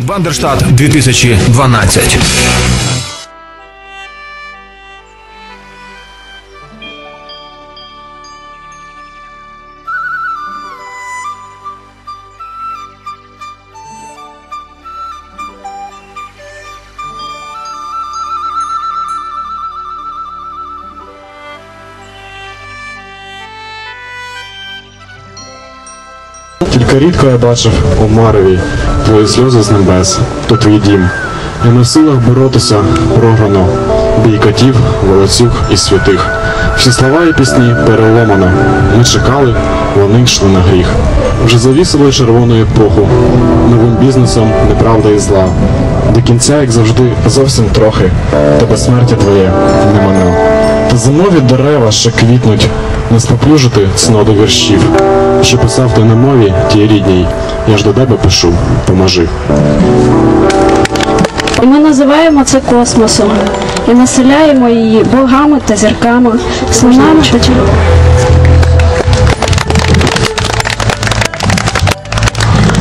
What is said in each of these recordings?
Бандерштат 2012. Тільки рідко я бачив у Мареві твої сльози з небес, то твій дім. Я не в силах боротися програно, бій котів, волоцюг і святих. Всі слова і пісні переломано. Ми чекали, вони йшли на гріх. Вже завісили червону епоху, новим бізнесом неправда і зла. До кінця, як завжди, зовсім трохи, та безсмертя твоє не мене. Та зимові дерева, ще квітнуть, не споплюжити до віршів, що писав ти на мові тій рідній. Я ж до тебе пишу, поможи. Ми називаємо це космосом. І населяємо її богами та зірками, слонами та чер-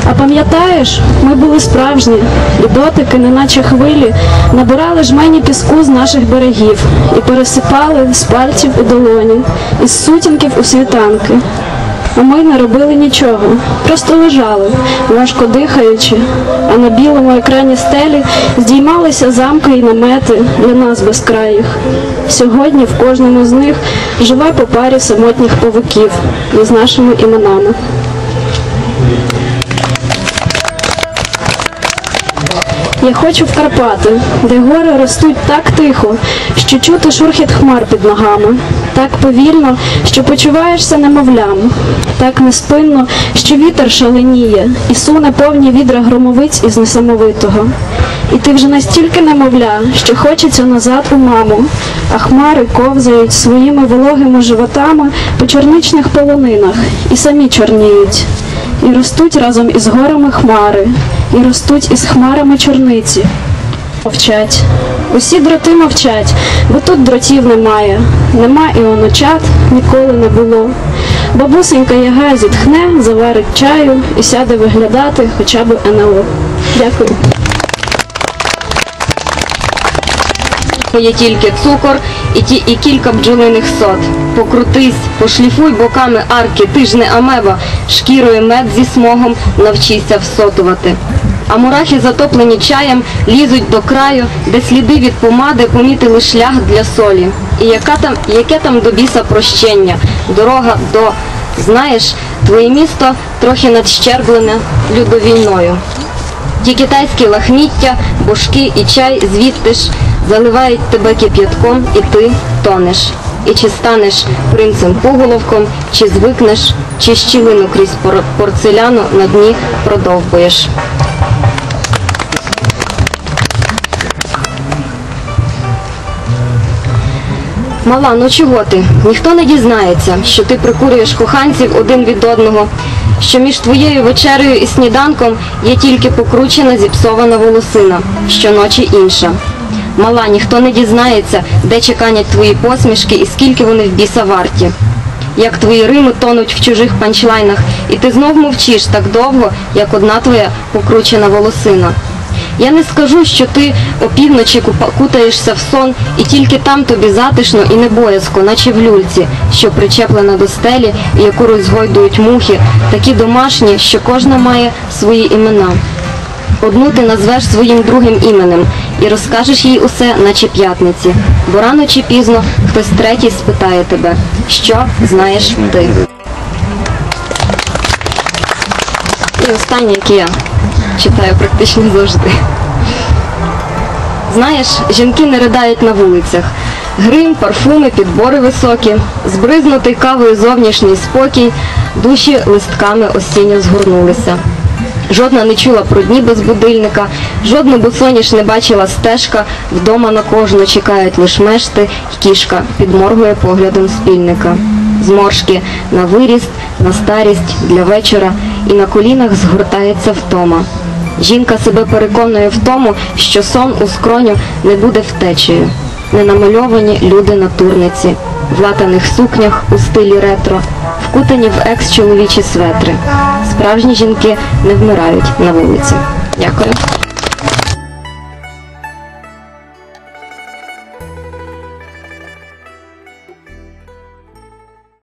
А пам'ятаєш, ми були справжні, і дотики, неначе хвилі, набирали жмені піску з наших берегів і пересипали з пальців у долоні, із сутінків у світанки. А ми не робили нічого, просто лежали, важко дихаючи, а на білому екрані стелі здіймалися замки і намети для нас безкраїх. Сьогодні в кожному з них живе по парі самотніх павуків із нашими іменами. Я хочу в Карпати, де гори ростуть так тихо, що чути шурхіт хмар під ногами, так повільно, що почуваєшся немовлям, так неспинно, що вітер шаленіє і суне повні відра громовиць із несамовитого. І ти вже настільки немовля, що хочеться назад у маму, а хмари ковзають своїми вологими животами по чорничних полонинах і самі чорніють. І ростуть разом із горами хмари, і ростуть із хмарами чорниці. Мовчать. Усі дроти мовчать, бо тут дротів немає. Нема і оночат ніколи не було. Бабусенька яга зітхне, заварить чаю і сяде виглядати хоча б НЛО. Дякую. Є тільки цукор і, ті, і кілька бджолиних сот. Покрутись, пошліфуй боками арки, ти ж не амеба, шкірою мед зі смогом навчися всотувати. А мурахи, затоплені чаєм, лізуть до краю, де сліди від помади помітили шлях для солі. І яка там, яке там до біса прощення, дорога до, знаєш, твоє місто трохи надщерблене людовійною. Ті китайські лахміття, бошки і чай звідти ж заливають тебе кип'ятком, і ти тонеш. І чи станеш принцем пуголовком, чи звикнеш, чи щілину крізь порцеляну на дні продовбуєш. Мала, ну чого ти? Ніхто не дізнається, що ти прикурюєш коханців один від одного, що між твоєю вечерею і сніданком є тільки покручена зіпсована волосина, щоночі інша. Мала, ніхто не дізнається, де чеканять твої посмішки і скільки вони в біса варті. Як твої рими тонуть в чужих панчлайнах, і ти знов мовчиш так довго, як одна твоя покручена волосина. Я не скажу, що ти опівночі кутаєшся в сон, і тільки там тобі затишно і не боязко, наче в люльці, що причеплена до стелі, яку розгойдують мухи, такі домашні, що кожна має свої імена. Одну ти назвеш своїм другим іменем і розкажеш їй усе, наче п'ятниці, бо рано чи пізно хтось третій спитає тебе, що знаєш ти. І останнє, яке я читаю практично завжди. Знаєш, жінки не ридають на вулицях. Грим, парфуми, підбори високі, збризнутий кавою зовнішній спокій, душі листками осінньо згорнулися. Жодна не чула про дні без будильника, жодну босоніж не бачила стежка, вдома на кожну чекають лиш мешти, й кішка підморгує поглядом спільника. Зморшки на виріст, на старість, для вечора, і на колінах згортається втома. Жінка себе переконує в тому, що сон у скроню не буде втечею. Ненамальовані люди на турниці, в латаних сукнях у стилі ретро, вкутані в екс-чоловічі светри. Справжні жінки не вмирають на вулиці. Дякую.